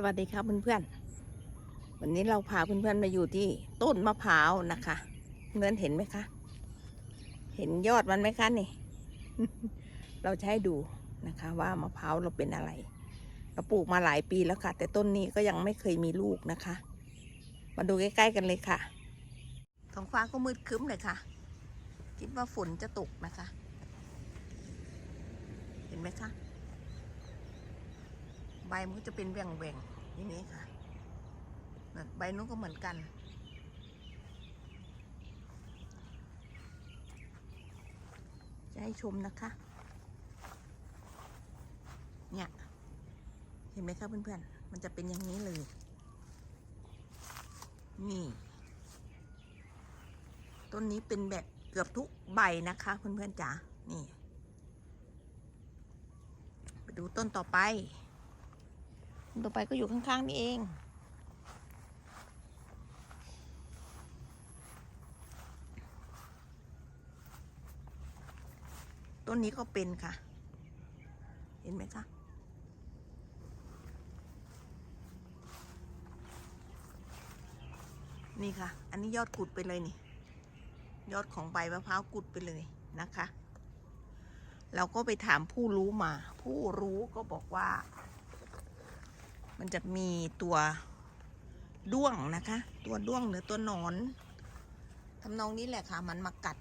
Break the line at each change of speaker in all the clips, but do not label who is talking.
สวัสดีครับเพื่อนๆ วันนี้เราพาเพื่อนๆมาอยู่ที่ต้นมะพร้าวนะคะ เงินเห็นไหมคะ เห็นยอดมันไหมคะนี่ เราให้ดูนะคะว่ามะพร้าวเราเป็นอะไร เราปลูกมาหลายปีแล้วค่ะ แต่ต้นนี้ก็ยังไม่เคยมีลูกนะคะ มาดูใกล้ๆกันเลยค่ะ ท้องฟ้าก็มืดครึ้มเลยค่ะ คิดว่าฝนจะตกนะคะ เห็นไหมคะ ใบมันก็จะเป็นแหว่งแหว่งๆอย่างนี้ค่ะใบนู้นก็เหมือนกัน จะให้ชมนะคะ เนี่ย เห็นไหมคะเพื่อนๆ มันจะเป็นอย่างนี้เลย นี่ ต้นนี้เป็นแบบเกือบทุกใบนะคะเพื่อนๆจ๋า นี่ ไปดูต้นต่อไป ต่อไปก็อยู่ข้างๆนี่เอง ต้นนี้ก็เป็นค่ะ เห็นไหมคะนี่ค่ะ อันนี้ยอดกุดไปเลยนี่ ยอดของใบมะพร้าวกุดไปเลยนะคะ เราก็ไปถามผู้รู้มา ผู้รู้ก็บอกว่า มันจะมีตัวด้วงนะคะ ตัวด้วงหรือตัวหนอนทำนองนี้แหละค่ะ มันมากัด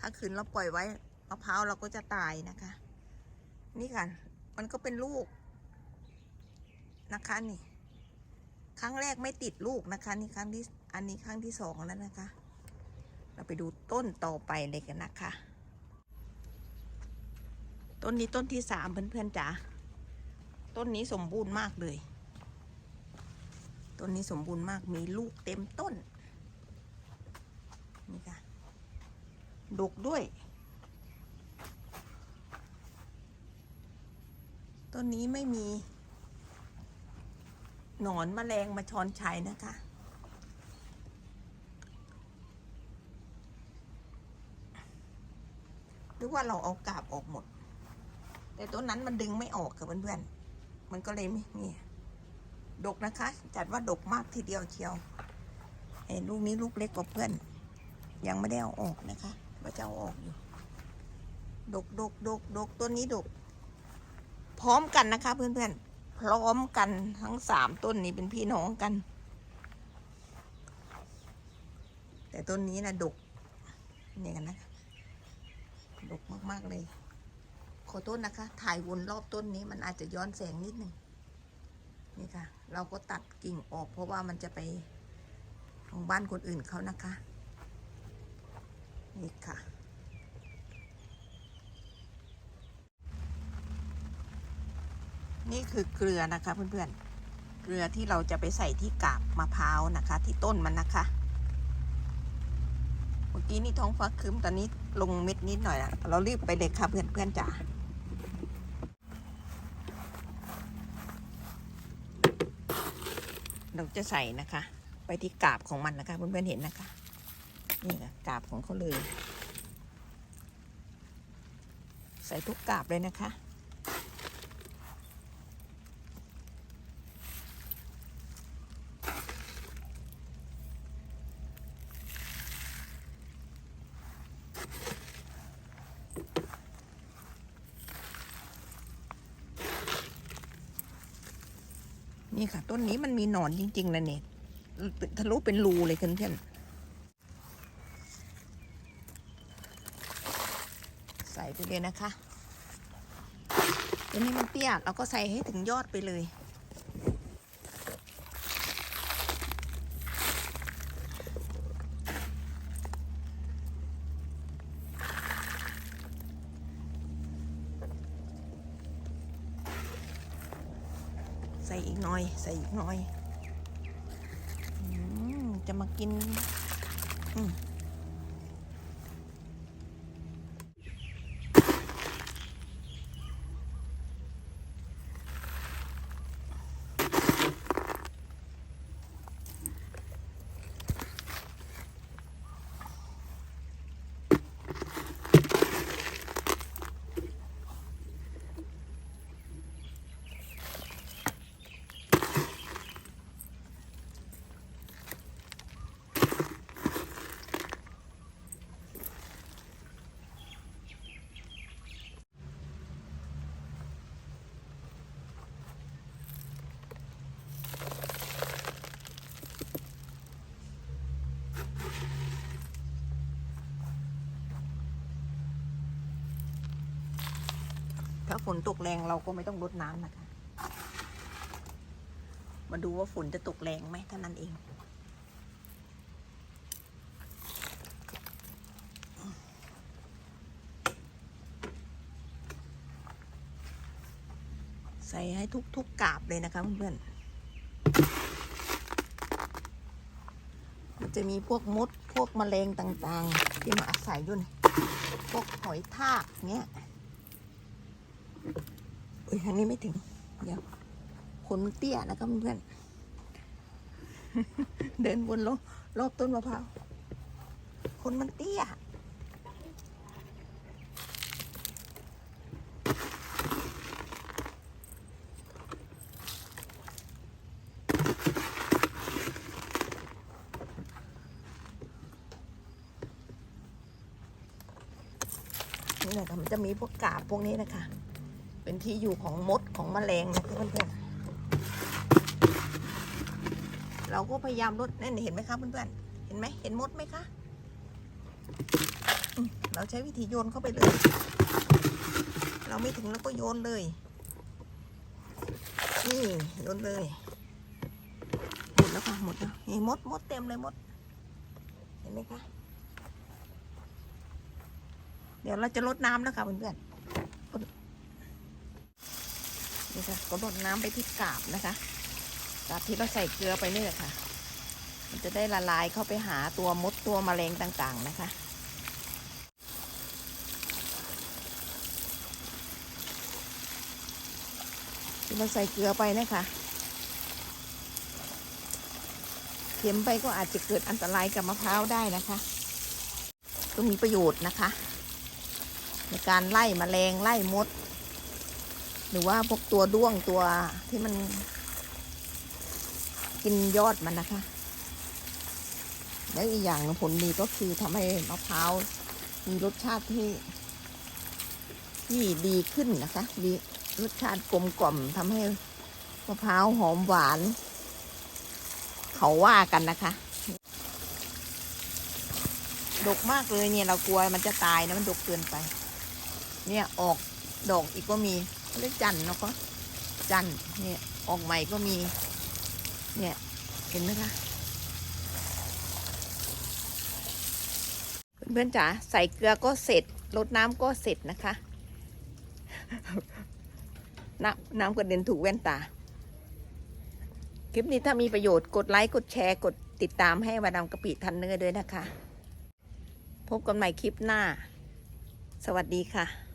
ถ้าคืนเราปล่อยไว้มะพร้าวเราก็จะตายนะคะ นี่ค่ะ มันก็เป็นลูกนะคะนี่ ครั้งแรกไม่ติดลูกนะคะ นี่ครั้งที่อันนี้ครั้งที่สองแล้วนะคะ เราไปดูต้นต่อไปเลยกันนะคะ ต้นนี้ต้นที่สามเพื่อนๆจ๋า ต้นนี้สมบูรณ์มากเลย ต้นนี้สมบูรณ์มากมีลูกเต็มต้น นี่ค่ะดกด้วย ต้นนี้ไม่มี หนอนแมลงมาชอนชัยนะคะหรือว่าเราเอากาบออกหมด แต่ต้นนั้นมันดึงไม่ออกค่ะเพื่อนๆ มันก็เลยไม่นี่ดกนะคะ จัดว่าดกมากทีเดียวเชียวไอ้ลูกนี้ลูกเล็กกว่าเพื่อน ยังไม่ได้เอาออกนะคะว่าจะเอาออกอยู่ ดกดกดกดกต้นนี้ดก พร้อมกันนะคะ เพื่อนๆพร้อมกันทั้งสามต้นนี้เป็นพี่น้องกัน แต่ต้นนี้นะดกนี่กันนะคะดกมากๆเลย ขอโทษนะคะ ถ่ายวนรอบต้นนี้มันอาจจะย้อนแสงนิดหนึ่งนี่ค่ะ เราก็ตัดกิ่งออกเพราะว่ามันจะไปของบ้านคนอื่นเขานะคะ นี่ค่ะ นี่คือเกลือนะคะเพื่อนๆ เกลือที่เราจะไปใส่ที่กาบมะพร้าวนะคะ ที่ต้นมันนะคะเมื่อกี้นี่ท้องฟ้าครึ้มตอนนี้ลงเม็ดนิดหน่อยนะเรารีบไปเลยค่ะเพื่อนเพื่อนๆจ๋า เราจะใส่นะคะ ไปที่กาบของมันนะคะเพื่อนๆเห็นนะคะ นี่ค่ะกาบของเขาเลย ใส่ทุกกาบเลยนะคะ นี่ค่ะ ต้นนี้มันมีหนอนจริงๆนะเนี่ยทะลุเป็นรูเลยเพื่อนๆใส่ไปเลยนะคะตัวนี้มันเตี้ยเราก็ใส่ให้ถึงยอดไปเลย ใส่อีกหน่อย ใส่อีกหน่อยอจะมากิน อืม ถ้าฝนตกแรงเราก็ไม่ต้องรดน้ำนะคะ มาดูว่าฝนจะตกแรงไหมเท่านั้นเอง ใส่ให้ทุกๆกกาบเลยนะคะเพื่อนๆมันจะมีพวกมด พวกแมลงต่างๆ ที่มาอาศัยอยู่นพวกหอยทากเงี้ย อุ้ยทางนี้ไม่ถึง เดี๋ยวคนมันเตี้ยนะคะเพื่อน เดินวนรอบรอบต้นมะพร้าวคนมันเตี้ยนี่แหละค่ะมันจะมีพวกกาบพวกนี้นะคะ เป็นที่อยู่ของมดของแมลงนะคะเพื่อนๆ เราก็พยายามลดนั่นเห็นไหมคะเพื่อนๆ เห็นไหมเห็นมดไหมคะ เราใช้วิธีโยนเข้าไปเลย เราไม่ถึงแล้วก็โยนเลย นี่โยนเลย หมดแล้วค่ะหมดแล้วนี่มดมดเต็มเลยมด เห็นไหมคะ เดี๋ยวเราจะลดน้ำแล้วค่ะเพื่อนๆ นี่ค่ะก็ลดน้ำไปที่กาบนะคะกาบที่เราใส่เกลือไปนี่แหละค่ะ มันจะได้ละลายเข้าไปหาตัวมดตัวแมลงต่างๆนะคะที่เราใส่เกลือไปนะคะเค็มไปก็อาจจะเกิดอันตรายกับมะพร้าวได้นะคะก็มีประโยชน์นะคะ ในการไล่มแมลงไล่มด หรือว่าพวกตัวด้วงตัวที่มัน กินยอดมันนะคะ แล้วอีกอย่างผลดีก็คือทำให้มะพร้าวมีรสชาติที่ที่ดีขึ้นนะคะดีรสชาติกลมกล่อมทำให้มะพร้าวหอมหวาน เขาว่ากันนะคะดกมากเลยเนี่ยเรากลัวมันจะตายนะมันดกเกินไป เนี่ยออกดอกอีกก็มี เรียกจันเนาะก็จันเนี่ยออกใหม่ก็มี เนี่ย เห็นไหมคะ เพื่อนๆจ๋าใส่เกลือก็เสร็จลดน้ำก็เสร็จนะคะ น้ำน้ำกระเด็นถูกแว่นตา คลิปนี้ถ้ามีประโยชน์กดไลค์ กดแชร์ กดติดตามให้วาดามกะปิทันเนอร์ด้วยนะคะ พบกันใหม่คลิปหน้า สวัสดีค่ะ